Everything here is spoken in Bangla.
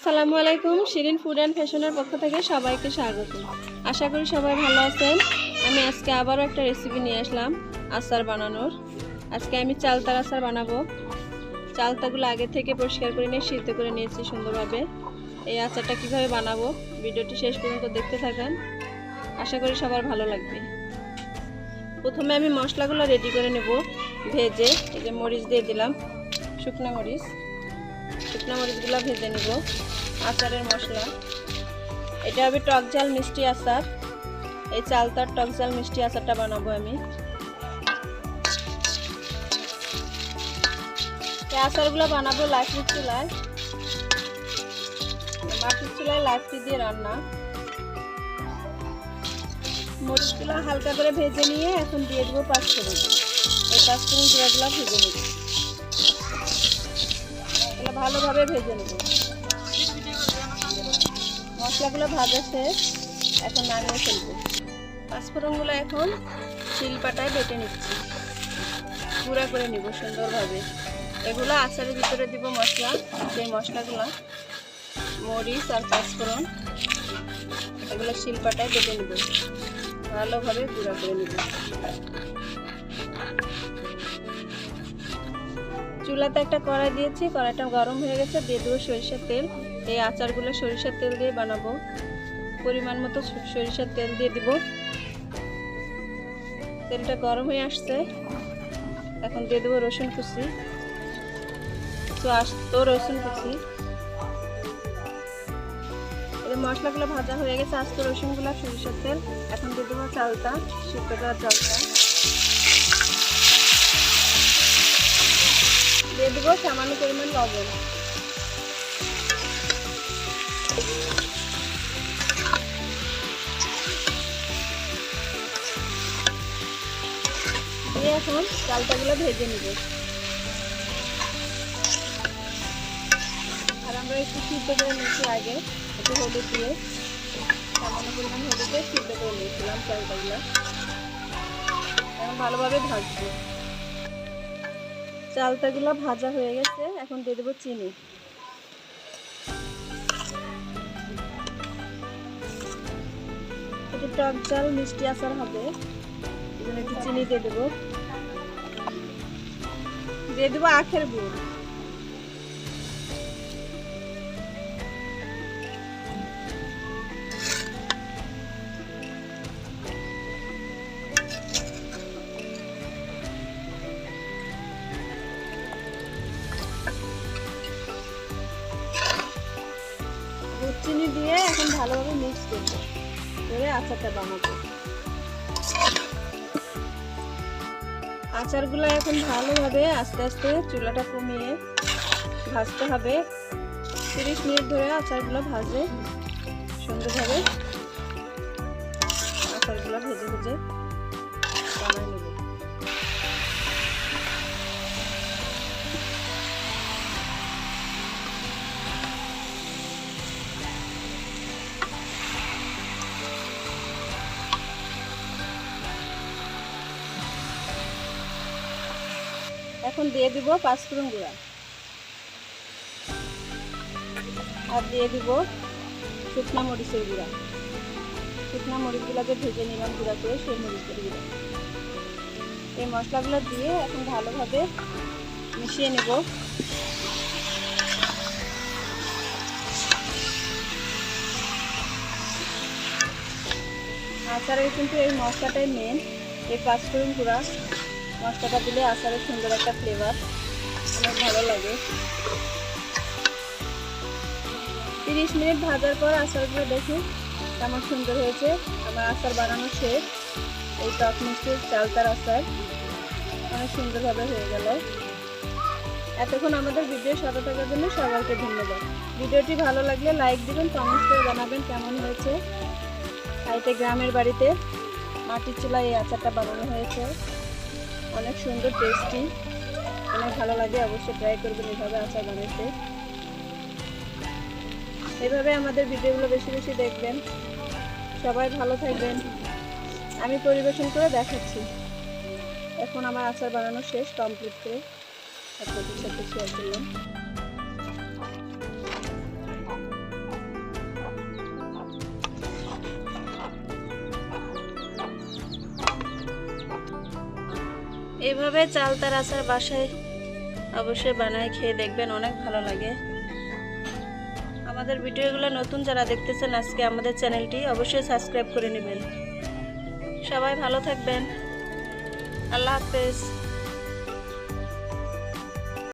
আসসালামু আলাইকুম, শিরিন ফুড অ্যান্ড ফ্যাশনের পক্ষ থেকে সবাইকে স্বাগত। আশা করি সবাই ভালো আছেন। আমি আজকে আবারও একটা রেসিপি নিয়ে আসলাম, আচার বানানোর। আজকে আমি চালতার আচার বানাবো। চালতাগুলো আগে থেকে পরিষ্কার করে নিয়ে, সিদ্ধ করে নিয়েছি সুন্দরভাবে। এই আচারটা কীভাবে বানাবো, ভিডিওটি শেষ পর্যন্ত দেখতে থাকেন। আশা করি সবার ভালো লাগবে। প্রথমে আমি মশলাগুলো রেডি করে নেব, ভেজে, এই যে মরিচ দিয়ে দিলাম, শুকনো মরিচ। শুকনো মরিচগুলো ভেজে নিব। আচারের মশলা। এটা হবে টক ঝাল মিষ্টি আচার। এই চালতার টক ঝাল মিষ্টি আচারটা বানাবো আমি। এই আচারগুলো বানাবো লাকড়ির চুলায়। মাটির চুলায় লাকড়ি দিয়ে রান্না। মরিচগুলো হালকা করে ভেজে নিয়ে এখন দিয়ে দেবো পাঁচফোড়ন এই পাঁচ পাঁচফোড়ন জিরাগুলো ভেজে এগুলো ভালোভাবে ভেজে নেব। মশলাগুলো ভাজা শেষ। এখন নামিয়ে ফেলব। পাঁচফোড়নগুলো এখন শিলপাটায় বেটে নিচ্ছি। গুঁড়া করে নিব সুন্দরভাবে। এগুলো আচারের ভিতরে দিব মশলা। সেই মশলাগুলো, মরিচ আর পাঁচফোড়ন, এগুলো শিলপাটায় বেটে নেব। ভালোভাবে গুঁড়া করে নেব। চুলাতে একটা কড়াই দিয়েছি, কড়াইটা গরম হয়ে গেছে, দিয়ে দেবো সরিষার তেল। এই আচারগুলো সরিষার তেল দিয়ে বানাবো। পরিমাণ মতো সরিষার তেল দিয়ে দিব। তেলটা গরম হয়ে আসছে। এখন দিয়ে দেবো রসুন কুচি। তো আসতো রসুন কুচি। মশলাগুলো ভাজা হয়ে গেছে আস্ত রসুনগুলো সরিষার তেল। এখন দিয়ে দেবো চালটা করা চালটা দিয়ে সামান্য পরিমাণ লবণ। দিয়ে এখন চালটাগুলো ভেজে নিব। আর আমরা একটু সিদ্ধ করে নিয়েছি আগে, একটু হলুদ দিয়ে। সামান্য পরিমাণ হলুদ সিদ্ধ করে নিয়েছিলাম চালটাগুলো এখন ভালোভাবে ভাজবো। চালতাগুলো ভাজা হয়ে গেছে, এখন দিয়ে দেবো চিনি। একটু টক চাল মিষ্টি আচার হবে। একটু চিনি দিয়ে দেবো। দিয়ে দেবো আখের গুড়। ভালোভাবে মিক্স করব। করে আচারটা বানাবো। আচারগুলো এখন ভালোভাবে আস্তে আস্তে চুলাটা কমিয়ে ভাজতে হবে। তিরিশ মিনিট ধরে আচারগুলো ভাজে, সুন্দরভাবে আচারগুলো ভেজে ভেজে বানাই নেব। এখন দিয়ে দিব পাঁচফোড়ন গুঁড়া। আর দিয়ে দিব শুকনা মরিচের গুঁড়া। শুকনা মরিচগুলোকে ভেজে নিলাম গুঁড়া করে, সেই মরিচের গুঁড়া। এই মশলাগুলো দিয়ে এখন ভালোভাবে মিশিয়ে নেব। আচারের কিন্তু এই মশলাটাই মেন এই পাঁচ পাঁচফোড়ন গুঁড়া। মশলাটা দিলে আচারের সুন্দর একটা ফ্লেভার অনেক ভালো লাগে। তিরিশ মিনিট ভাজার পর আচারগুলো দেখি কেমন সুন্দর হয়েছে। আমার আচার বানানো শেষ। এই টক মিষ্টির চালতার আচার অনেক সুন্দরভাবে হয়ে গেল। এতক্ষণ আমাদের ভিডিও সাথে থাকার জন্য সবাইকে ধন্যবাদ। ভিডিওটি ভালো লাগলে লাইক দিবেন কমেন্টস করে জানাবেন কেমন হয়েছে। সাইটে গ্রামের বাড়িতে মাটির চুলায় এই আচারটা বানানো হয়েছে। অনেক সুন্দর টেস্টি অনেক ভালো লাগে অবশ্যই ট্রাই করবেন এভাবে আচার বানাইতে এভাবে আমাদের ভিডিওগুলো বেশি বেশি দেখবেন। সবাই ভালো থাকবেন। আমি পরিবেশন করে দেখাচ্ছি। এখন আমার আচার বানানো শেষ কমপ্লিট করে আপনাদের সাথে শেয়ার করলাম। এইভাবে চালতার আচার বাসায় অবশ্যই বানায়, খেয়ে দেখবেন অনেক ভালো লাগে। আমাদের ভিডিওগুলো নতুন যারা দেখতেছেন, আজকে আমাদের চ্যানেলটি অবশ্যই সাবস্ক্রাইব করে নেবেন। সবাই ভালো থাকবেন। আল্লাহ হাফেজ।